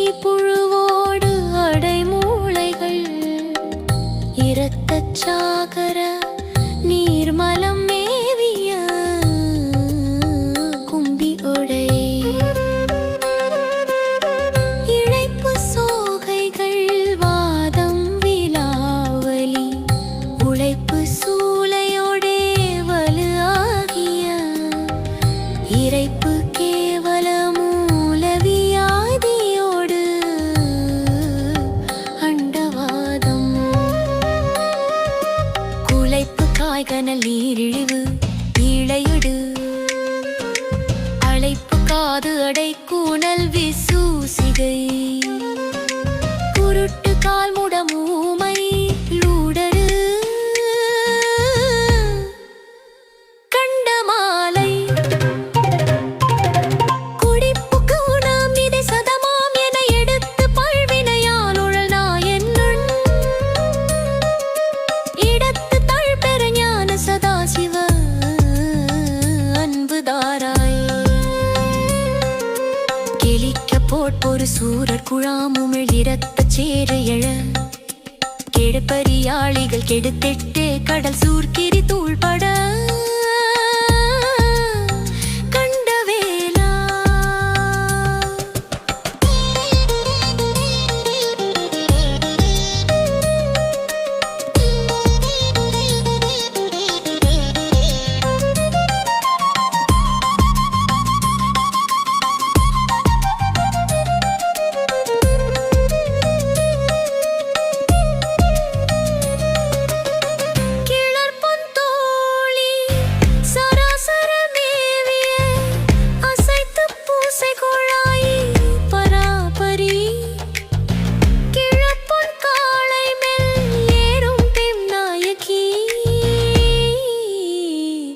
புழுவோடு அடைமூளைகள். இரத்தச்சாக நீராய் கனல் நீரிழிவு இழையுடு அழைப்பு காது அடை கூணல் விசூசிகை. குருட்டு கால் ஒரு சூரர் குழாமுமிழ் இரத்த சேறு எழ. கெடுப்பரியாளிகள் கெடுத்திட்டு கடல் சூர்கிரி தூள்பட.